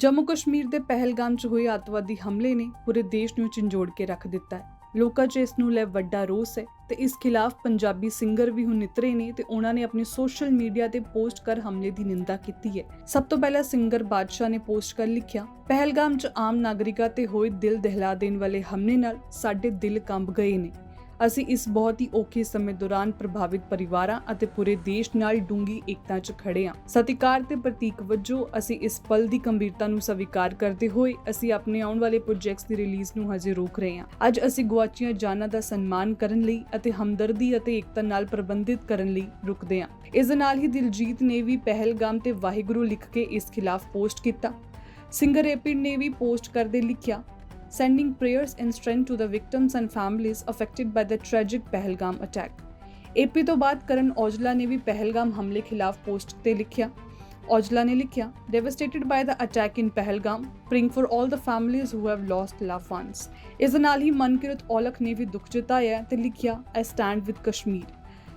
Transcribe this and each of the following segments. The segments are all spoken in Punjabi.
ਜੰਮੂ ਕਸ਼ਮੀਰ ਦੇ ਪਹਿਲਗਾਮ 'ਚ ਹੋਏ ਅੱਤਵਾਦੀ ਹਮਲੇ ਨੇ ਪੂਰੇ ਦੇਸ਼ ਨੂੰ ਝੰਜੋੜ ਕੇ ਰੱਖ ਦਿੱਤਾ ਹੈ। ਲੋਕਾਂ 'ਚ ਇਸ ਨੂੰ ਲੈ ਵੱਡਾ ਰੋਸ ਹੈ ਤੇ ਇਸ ਖਿਲਾਫ ਪੰਜਾਬੀ ਸਿੰਗਰ ਵੀ ਹੁਣ ਨਿਤਰੇ ਨੇ ਤੇ ਉਹਨਾਂ ਨੇ ਆਪਣੇ ਸੋਸ਼ਲ ਮੀਡੀਆ ਤੇ ਪੋਸਟ ਕਰ ਹਮਲੇ ਦੀ ਨਿੰਦਾ ਕੀਤੀ ਹੈ। ਸਭ ਤੋਂ ਪਹਿਲਾਂ ਸਿੰਗਰ ਬਾਦਸ਼ਾਹ ਨੇ ਪੋਸਟ ਕਰ ਲਿਖਿਆ, ਪਹਿਲਗਾਮ 'ਚ ਆਮ ਨਾਗਰਿਕਾਂ ਤੇ ਹੋਏ ਦਿਲ ਦਹਿਲਾ ਦੇਣ ਵਾਲੇ ਹਮਲੇ ਨਾਲ ਸਾਡੇ ਦਿਲ ਕੰਬ ਗਏ ਨੇ। ਅਸੀਂ ਇਸ ਬਹੁਤ ਹੀ ਔਖੇ ਸਮੇਂ ਦੌਰਾਨ ਪ੍ਰਭਾਵਿਤ ਪਰਿਵਾਰਾਂ ਅਤੇ ਪੂਰੇ ਦੇਸ਼ ਨਾਲ ਡੂੰਗੀ ਏਕਤਾ 'ਚ ਖੜੇ ਹਾਂ। ਸਤਿਕਾਰ ਤੇ ਪ੍ਰਤੀਕ ਵਜੋਂ ਅਸੀਂ ਇਸ ਪਲ ਦੀ ਗੰਭੀਰਤਾ ਨੂੰ ਸਵੀਕਾਰ ਕਰਦੇ ਹੋਏ ਅਸੀਂ ਆਪਣੇ ਆਉਣ ਵਾਲੇ ਪ੍ਰੋਜੈਕਟਸ ਦੀ ਰਿਲੀਜ਼ ਨੂੰ ਹਜੇ ਰੋਕ ਰਹੇ ਹਾਂ। ਅੱਜ ਅਸੀਂ ਗੁਆਚੀਆਂ ਜਾਨਾਂ ਦਾ ਸਨਮਾਨ ਕਰਨ ਲਈ ਅਤੇ ਹਮਦਰਦੀ ਅਤੇ ਏਕਤਾ ਨਾਲ ਪ੍ਰਬੰਧਿਤ ਕਰਨ ਲਈ ਰੁਕਦੇ ਹਾਂ। ਇਸ ਦੇ ਨਾਲ ਹੀ ਦਿਲਜੀਤ ਨੇ ਵੀ ਪਹਿਲਗਾਮ ਤੇ ਵਾਹਿਗੁਰੂ ਲਿਖ ਕੇ ਇਸ ਖਿਲਾਫ ਪੋਸਟ ਕੀਤਾ। ਸਿੰਗਰ ਏਪੀ ਨੇ ਵੀ ਪੋਸਟ ਕਰਦੇ ਲਿਖਿਆ। Sending prayers and strength to the victims and families affected by the tragic Pahalgam attack. AP ਤੋਂ ਬਾਅਦ ਕਰਨ ਔਜਲਾ ਨੇ ਵੀ ਪਹਿਲਗਾਮ ਹਮਲੇ ਖਿਲਾਫ ਪੋਸਟ ਤੇ ਲਿਖਿਆ ਔਜਲਾ ਨੇ ਲਿਖਿਆ devastated by the attack in Pahalgam praying for 올 the families who have lost loved ones ਇਸ ਨਾਲ ਹੀ ਮਨਕਿਰਤ ਔਲਖ ਨੇ ਵੀ ਦੁੱਖ ਜਤਾਇਆ ਤੇ ਲਿਖਿਆ I stand with Kashmir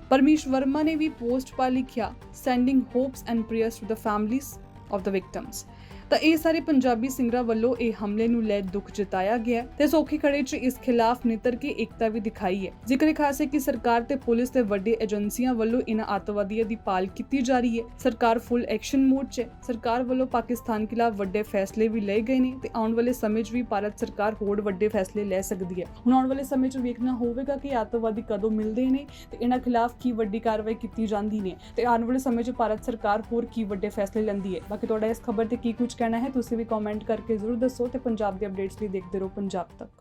Parmesh Verma ਨੇ ਵੀ ਪੋਸਟ ਪਾ ਲਿਖਿਆ sending hopes and prayers to the families of the victims ਤਾਂ ਇਹ ਸਾਰੇ ਪੰਜਾਬੀ ਸਿੰਗਰਾਂ ਵੱਲੋਂ ਇਹ ਹਮਲੇ ਨੂੰ ਲੈ ਦੁੱਖ ਜਤਾਇਆ ਗਿਆ ਤੇ ਸੌਖੀ ਖੜੇ 'ਚ ਇਸ ਖਿਲਾਫ ਨਿਤਰ ਕੇ ਏਕਤਾ ਵੀ ਦਿਖਾਈ ਹੈ। ਜ਼ਿਕਰ ਖਾਸ ਹੈ ਕਿ ਸਰਕਾਰ ਤੇ ਪੁਲਿਸ ਤੇ ਵੱਡੇ ਏਜੰਸੀਆਂ ਵੱਲੋਂ ਇਨ੍ਹਾਂ ਅੱਤਵਾਦੀਆਂ ਦੀ ਪਾਲ ਕੀਤੀ ਜਾ ਰਹੀ ਹੈ। ਸਰਕਾਰ ਫੁੱਲ ਐਕਸ਼ਨ ਮੋਡ 'ਚ ਹੈ। ਸਰਕਾਰ ਵੱਲੋਂ ਪਾਕਿਸਤਾਨ ਖਿਲਾਫ ਵੱਡੇ ਫੈਸਲੇ ਵੀ ਲਏ ਗਏ ਨੇ ਤੇ ਆਉਣ ਵਾਲੇ ਸਮੇਂ 'ਚ ਵੀ ਭਾਰਤ ਸਰਕਾਰ ਹੋਰ ਵੱਡੇ ਫੈਸਲੇ ਲੈ ਸਕਦੀ ਹੈ। ਹੁਣ ਆਉਣ ਵਾਲੇ ਸਮੇਂ 'ਚ ਵੇਖਣਾ ਹੋਵੇਗਾ ਕਿ ਇਹ ਅੱਤਵਾਦੀ ਕਦੋਂ ਮਿਲਦੇ ਨੇ ਤੇ ਇਹਨਾਂ ਖਿਲਾਫ ਕੀ ਵੱਡੀ ਕਾਰਵਾਈ ਕੀਤੀ ਜਾਂਦੀ ਨੇ ਤੇ ਆਉਣ ਵਾਲੇ ਸਮੇਂ 'ਚ ਭਾਰਤ ਸਰਕਾਰ ਹੋਰ ਕੀ ਵੱਡੇ ਫੈਸਲੇ ਲੈਂਦੀ ਹੈ। ਬਾਕੀ ਤੁਹਾਡਾ ਇਸ ਖਬਰ ਤੇ ਕੀ ਕੁਝ ਕਹਿਣਾ ਹੈ, ਤੁਸੀਂ ਵੀ ਕਮੈਂਟ ਕਰਕੇ ਜ਼ਰੂਰ ਦੱਸੋ ਤੇ ਪੰਜਾਬ ਦੇ ਅਪਡੇਟਸ ਲਈ ਦੇਖਦੇ ਰਹੋ ਪੰਜਾਬ ਤੱਕ।